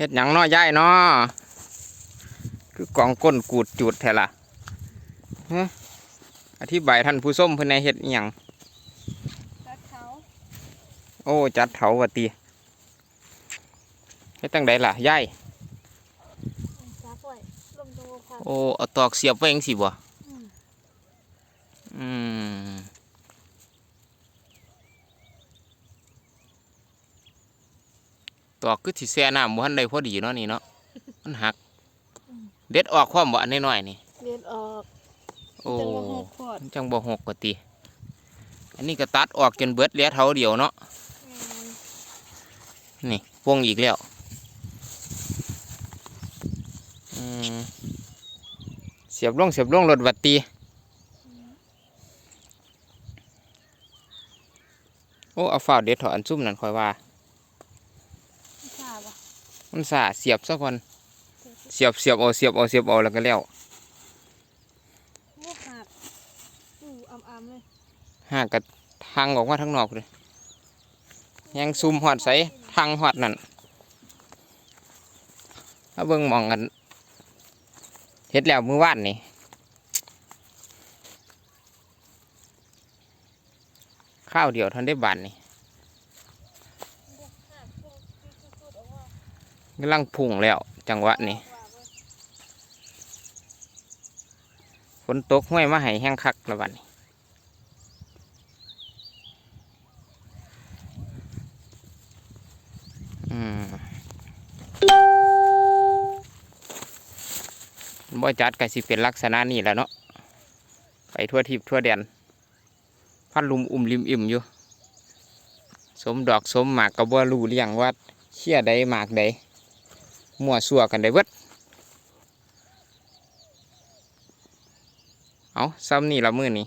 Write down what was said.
เฮ็ดหยังน้อย่ายเนาะคือกองก้นกูดจุดแท้ล่ะฮะอธิบายท่านผู้ส้มเพิ่นในเฮ็ดอิหยังตัดเขาโอ้จัดเถาวัตีเฮ็ดตั้งใดล่ะย่ายซักไว้ลงตรงความโอ้เอาตอกเสียบไว้จังสิบ่ อืม อืม ตอกคือสิแช่น้ำบ่ทันได้พอดีเนาะนี่เนาะมันหัก เด็ดออกความบ่อันน้อยๆนี่เลียนออกโอ้จังว่าหกขวดมันจังบ่หกกว่าติอันนี้ก็ตัดออกจนเบิดเหลือเท่าเดียวเนาะแม่นนี่วงอีกแล้วอืมเสียบลงเสียบลงรถวัดตีโอ้เอาฝ้าวเด็ดถออันซุ่มนั่นคอยว่าไม่ทราบอะ มันสาเสียบซะก่อนเสียบเสียบเอาเสียบเอาเสียบเอาแล้วก็แล้วมุกหักอู้อำอำๆเลยห่างกับทางออกมาทางนอกเลยยังซุ่มหอดใสทางหอดนั่นถ้าเบิ่งหมองกันเฮ็ดแล้วมือว่านนี่ข้าวเดียวเทันได้บานนี่ มุกหักพุ่งจุดๆๆออกมากำลังพุ่งแล้ว จังหวะนี้ฝนตกห้วยมาให้แห้งคักละบัดนี้อืมบ่จัดก็สิเป็นลักษณะนี้แหล้วเนาะไปทั่วทิพย์ทั่วแดนพัดลุมอุ่มริมอิ่มอยู่ สมดอกสมหมากก็บ่รู้เรียงว่าเชี่ยใดหมากใด มั่วซั่วกันได้เบิดเอาซ้ำนี่ละมือนี้